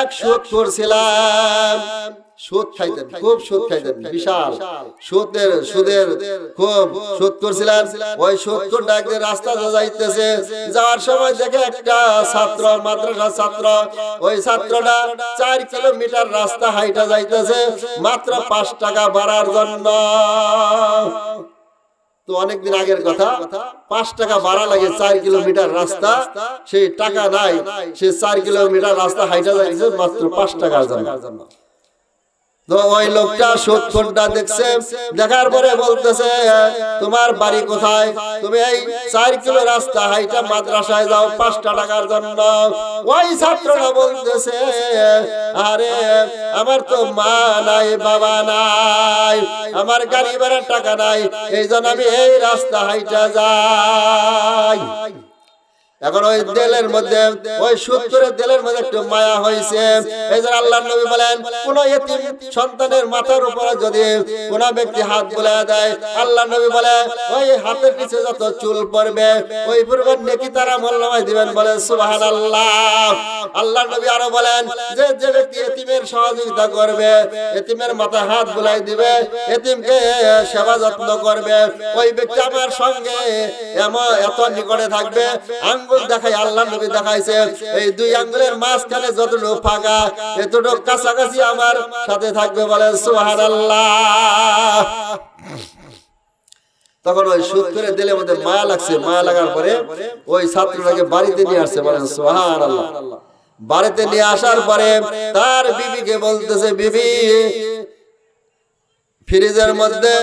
এক সুদ করছিলাম। সুদ খাইতেন, খুব সুদ খাইতেন, বিশাল। সুদের সুদের খুব সুদ করছিলেন ওই সত্তর ডাকে রাস্তা যাইতেছে। যাওয়ার সময় দেখে একটা ছাত্র মাদ্রাসা ছাত্র, ওই ছাত্রটা চার কিলোমিটার রাস্তা হাইটা যাইতেছে, মাত্র পাঁচ টাকা বাড়ার জন্য। তো অনেকদিন আগের কথা, পাঁচ টাকা ভাড়া লাগে চার কিলোমিটার রাস্তা, সেই টাকা নাই সে চার কিলোমিটার রাস্তা হাইটা যাইছে মাত্র পাঁচ টাকার জন্য। ওই লোকটা দেখছে, দেখার পরে বলতেছে, তোমার বাড়ি কোথায়? তুমি এই চার কিলো রাস্তা হাইটা মাদ্রাসায় যাও, পাঁচটা টাকার জন্য। ওই বলতেছে, আরে, আমার তো মা নাই, বাবা নাই, আমার গাড়ি ভাড়ার টাকা নাই এই জন্য আমি এই রাস্তা হাইটা যাই। এখন ওই দেলের মধ্যে ওই সত্তরের দেলের মধ্যে একটু মায়া হয়েছে। এই যে আল্লাহ নবী বলেন কোন এতিম সন্তানের মাথার উপরে যদি কোন ব্যক্তি হাত বলে দেয় আল্লাহ নবী বলে ওই হাতের নিচে যত চুল পড়বে ওই পরিমাণ নেকি তারা মোল্লামাই দিবেন বলে সুবাহান আল্লাহ আল্লাহ নবী আরও বলেন যে যে ব্যক্তি এতিমের সহযোগিতা করবে এতিমের মাথায় হাত বুলাই দিবে এতিমকে সেবা যত্ন করবে ওই ব্যক্তি আমার সঙ্গে এমন এত নিকটে থাকবে আঙ্গুল দেখাই আল্লাহ নবী দেখাইছে এই দুই আঙ্গুলের মাঝখানে যতটুকু ফাঁকা এতটুকু কাছাকাছি আমার সাথে থাকবে বলে সুহান আল্লাহ তখন ওই সুদ করে দিলে মধ্যে মায়া লাগছে মায়া লাগার পরে ওই ছাত্রটাকে বাড়িতে নিয়ে আসছে বলেন সোহান আল্লাহ বাড়িতে নিয়ে আসার পরে তার বিবিকে বলতেছে বিবি ফ্রিজের মধ্যে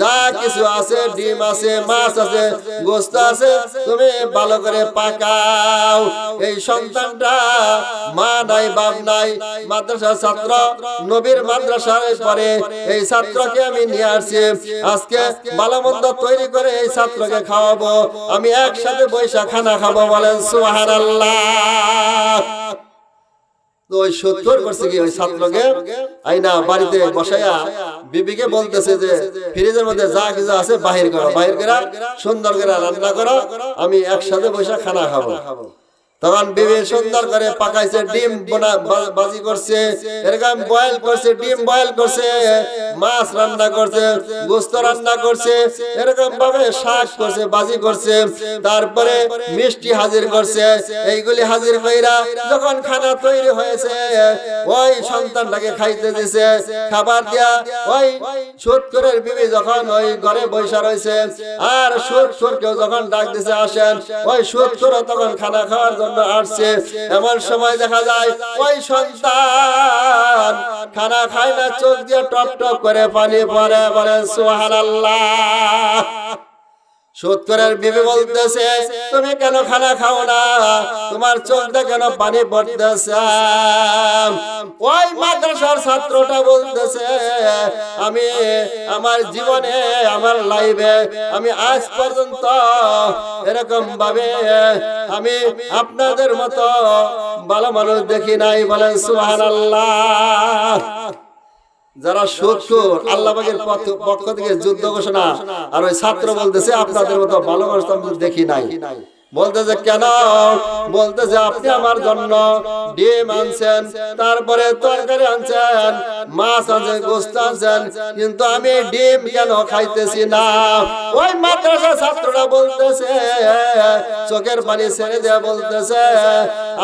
যা কিছু আছে, ডিম আছে, মাছ আছে, গোস্ত আছে, তুমি ভালো করে পাকাও। এই সন্তানটা মা নাই, বাপ নাই, মাদ্রাসার ছাত্র, নবীর মাদ্রাসার পরে এই ছাত্রকে আমি নিয়ে আসছি। আজকে ভালো মন্দ তৈরি করে এই ছাত্রকে খাওয়াবো। আমি একসাথে বৈশা খানা খাব বলেন সুহার আল্লাহ কি ওই ছাত্রকে? বাড়িতে বসাইয়া বিবিকে বলতেছে যে মধ্যে যা আছে বাহির বাহির করা সুন্দর করো, আমি একসাথে বসে খানা খাব। তখন বিবি সুন্দর করে পাকাইছে, ডিম বাজি করছে, এরকম বয়েল করছে, ডিম বয়েল করছে, মাছ রান্না করছে, গোস্ত রান্না করছে, এরকম ভাবে শাক করছে, বাজি করছে, তারপরে মিষ্টি হাজির করছে, এইগুলি হাজির কইরা যখন খানা তৈরি হয়েছে, ওই সন্তানটাকে খাইতে দিছে, খাবার দিয়া ওই সত্তরের বিবি যখন ওই ঘরে বৈশা রয়েছে, আর সত্তরকেও যখন ডাক দিছে, আসেন, ওই সত্তর তখন খানা খাওয়ার আসছে। এমন সময় দেখা যায়, ওই সন্তান খানা খায় না, চোখ দিয়ে টপ টপ করে পানি পরে বলে সোহান আল্লাহ সত্তরের বিবি বলতেছে, তুমি কেন খানা খাও না? তোমার চোখটা কেন পানি পড়তেছে? ওই মাদ্রাসার ছাত্রটা বলতেছে, আমি আমার জীবনে, আমার লাইফে, আমি আজ পর্যন্ত এরকম ভাবে আমি আপনাদের মতো ভালো মানুষ দেখি নাই বলেন সুহান আল্লাহ যারা শত্রুর আল্লাহ পাকের পথ- পক্ষ থেকে যুদ্ধ ঘোষণা আর ওই ছাত্র বলতেছে আপনাদের মতো ভালো মানুষ দেখি নাই। বলতেছে, কেন? বলতেছে, আপনি আমার জন্য ডিম আনছেন, তারপরে তরকারি আনছেন, মাছ আনছেন গোস্ত আনছেন, কিন্তু আমি ডিম কেন খাইতেছি না? ওই মাদ্রাসা ছাত্ররা বলতেছে, চোখের পানি ছেড়ে দেয়া বলতেছে,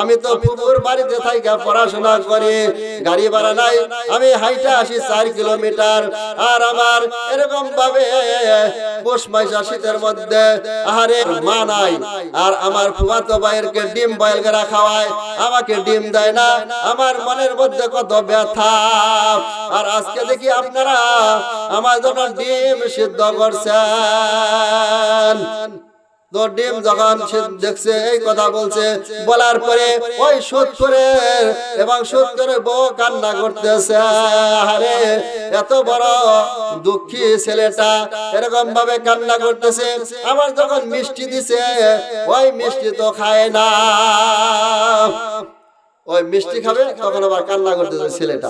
আমি তো ফুপুর বাড়িতে থাইকা পড়াশোনা করি, গাড়ি ভাড়া নাই, আমি হাইটা আসি চার কিলোমিটার, আর আমার এরকম ভাবে পৌষ মাইশা শীতের মধ্যে আহারে মা নাই আর আমার ফুয়াতো ভাইয়েরকে ডিম বয়েল করে খাওয়ায়, আমাকে ডিম দেয় না। আমার মনের মধ্যে কত ব্যথা। আর আজকে দেখি আপনারা আমার জন্য ডিম সিদ্ধ করছেন। তো ডিম যখন দেখছে এই কথা বলছে বলার পরে ওই সত্তরের এবং সত্তরের বউ কান্না করতেছে আরে এত বড় দুঃখী ছেলেটা এরকম ভাবে কান্না করতেছে আমার যখন মিষ্টি দিছে ওই মিষ্টি তো খায় না। ওই মিষ্টি খাবে, তখন আবার কান্না করতেছে ছেলেটা।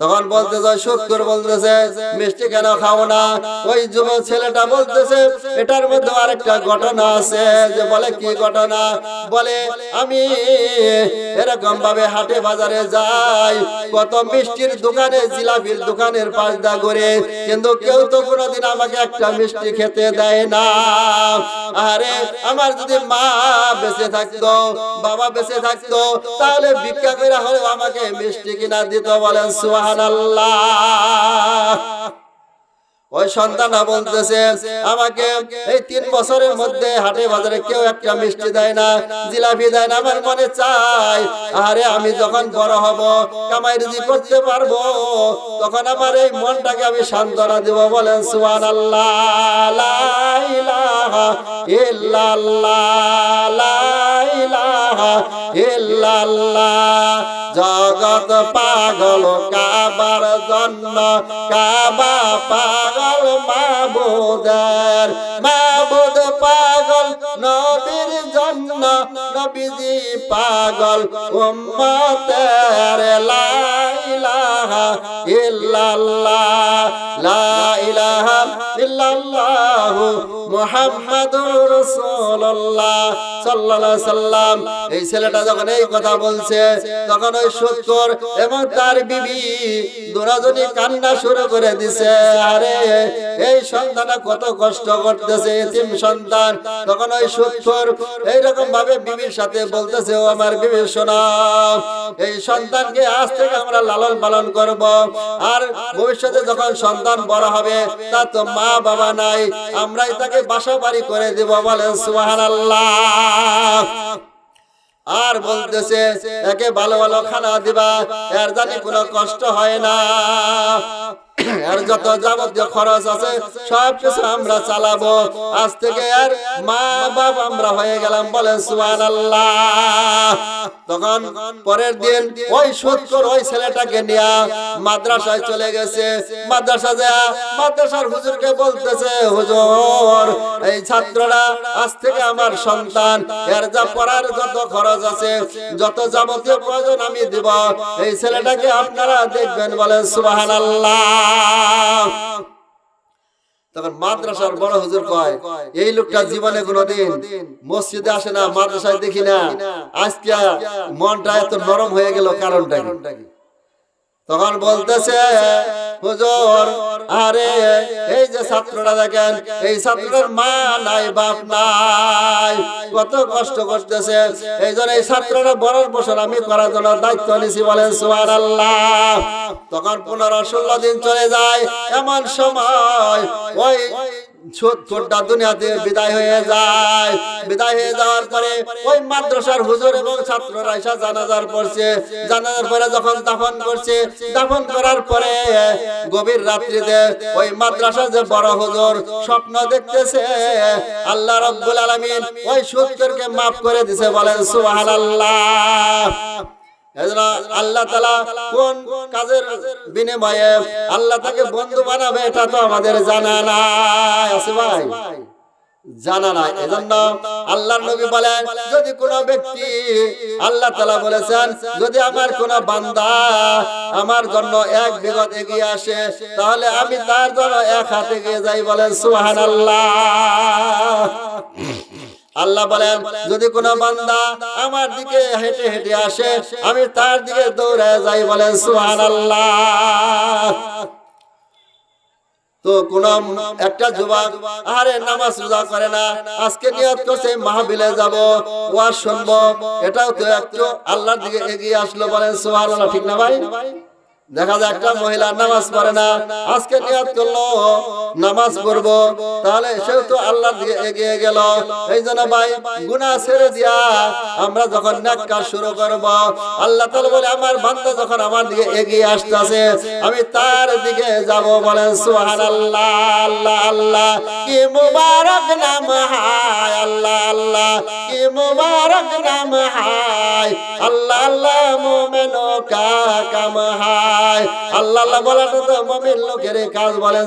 তখন বলতে যায় শুক্র বলতেছে, মিষ্টি কেন খাব না? ওই যুব ছেলেটা বলতেছে, এটার মধ্যে আরেকটা ঘটনা আছে যে বলে কি ঘটনা? বলে, আমি এরকম ভাবে হাটে বাজারে যাই কত মিষ্টির দোকানে জিলাপির দোকানের পাশ দা করে, কিন্তু কেউ তো কোনোদিন আমাকে একটা মিষ্টি খেতে দেয় না। আরে, আমার যদি মা বেঁচে থাকতো, বাবা বেঁচে থাকতো, তাহলে ভিক্ষা করে হলেও আমাকে মিষ্টি কিনা দিত বলেন সুহান ওই সন্তানরা বলতেছে, আমাকে এই তিন বছরের মধ্যে হাটে বাজারে কেউ একটা মিষ্টি দেয় না, জিলাপি দেয় না, আমার মনে চাই, আরে আমি যখন বড় হব, কামাই রুজি করতে পারব, তখন আমার এই মনটাকে আমি সান্ত্বনা দেব, বলেন আল্লাহ জগত পাগল কাবার জন্য, কাবা পাগল মাবুদের মাবুদ পাগল নবীর জন্য নবীজি পাগল উম্মতের লা ইলাহা এই কত কষ্ট করতেছে, এতিম সন্তান। তখন ওই সত্তর এইরকম ভাবে বিবির সাথে বলতেছে, ও আমার বিবি শোনা এই সন্তানকে আজ থেকে আমরা লালন পালন করব। আর ভবিষ্যতে যখন সন্তান বড় হবে তা তো মা বাবা নাই, আমরাই তাকে বাসা বাড়ি করে দেব বলেন সুহান আর বলতেছে, একে ভালো ভালো খানা দিবা, এর জানি কোনো কষ্ট হয় না। এর যত যাবতীয় খরচ আছে, সব কিছু আমরা চালাবো। আজ থেকে আর মা বাপ আমরা হয়ে গেলাম বলেন সুবান তখন পরের দিন ওই সত্তর ওই ছেলেটাকে নিয়ে মাদ্রাসায় চলে গেছে। মাদ্রাসা যা মাদ্রাসার হুজুরকে বলতেছে, হুজুর, এই ছাত্ররা, আজ থেকে আমার সন্তান, এর যা পড়ার যত খরচ আছে, যত যাবতীয় প্রয়োজন আমি দিব, এই ছেলেটাকে আপনারা দেখবেন বলেন, সুবহানাল্লাহ। বড় হুজুর কয়, এই লোকটা জীবনে মসজিদে আসে না, মাদ্রাসায় দেখি না। আজকে মনটা এত নরম হয়ে গেল কারণটা কি? তখন বলতেছে, হুজুর, আরে, এই যে ছাত্ররা দেখেন, এই ছাত্রের মা নাই, বাপ নাই। কত কষ্ট করতেছে। এই জন্য এই ছাত্ররা বরণ পোষণ আমি করার জন্য দায়িত্ব নিছি বলেন সুয়ার আল্লাহ তখন পনেরো ষোলো দিন চলে যায়। এমন সময় ওই বিদায় হয়ে যায়। বিদায় হয়ে যাওয়ার পরে ওই মাদ্রাসার হুজুর এবং ছাত্ররা এসে জানাজার পড়ছে। জানাজার পরে যখন দাফন করছে, দাফন করার পরে গভীর রাত্রিতে ওই মাদ্রাসা যে বড় হুজুর স্বপ্ন দেখতেছে, আল্লাহ রব্বুল আলামিন ওই সত্তরকে মাফ করে দিছে, বলেন সুবহানাল্লাহ। আল্লাহ তালা কোন কাজের বিনিময়ে আল্লাহ তাকে বন্ধু বানাবে এটা তো আমাদের জানা নাই, আছে ভাই? জানা নাই। এজন্য আল্লাহর নবী বলেন, যদি কোন ব্যক্তি আল্লাহ তালা বলেছেন, যদি আমার কোন বান্দা আমার জন্য এক বিগত এগিয়ে আসে, তাহলে আমি তার জন্য এক হাতে এগিয়ে যাই বলেন, সুবহানাল্লাহ। আল্লাহ বলেন, যদি কোনো বান্দা আমার দিকে হেঁটে হেঁটে আসে, আমি তার দিকে দৌড়ে যাই বলেন সুহান তো কোন একটা যুবক, আরে নামাজ রোজা করে না, আজকে নিয়ত করছে মাহবিলে যাব, ওয়াজ শুনব। এটাও তো একটু আল্লাহর দিকে এগিয়ে আসলো বলেন সুহান ঠিক না ভাই? দেখা যায় একটা মহিলা নামাজ পড়ে না। আজকে নিয়াত করল, নামাজ পড়ব। তাহলে সেও তো আল্লাহর দিকে এগিয়ে গেল। এই জন্য ভাই, গুনাহ ছেড়ে দিয়া আমরা যখন নেক কাজ শুরু করব, আল্লাহ তাআলা বলে, আমার বান্দা যখন আমার দিকে এগিয়ে আসতেছে, আমি তার দিকে যাব। বলেন, সুবহানাল্লাহ, আল্লাহ আল্লাহ, কি মুবারক নাম হায়, আল্লাহ আল্লাহ, কি মুবারক নাম হায়, আল্লাহ আল্লাহ, মুমিনো কা কাম হায়। আল্লাহ আল্লাহ বলাটা তো মমিন লোকের কাজ বলেন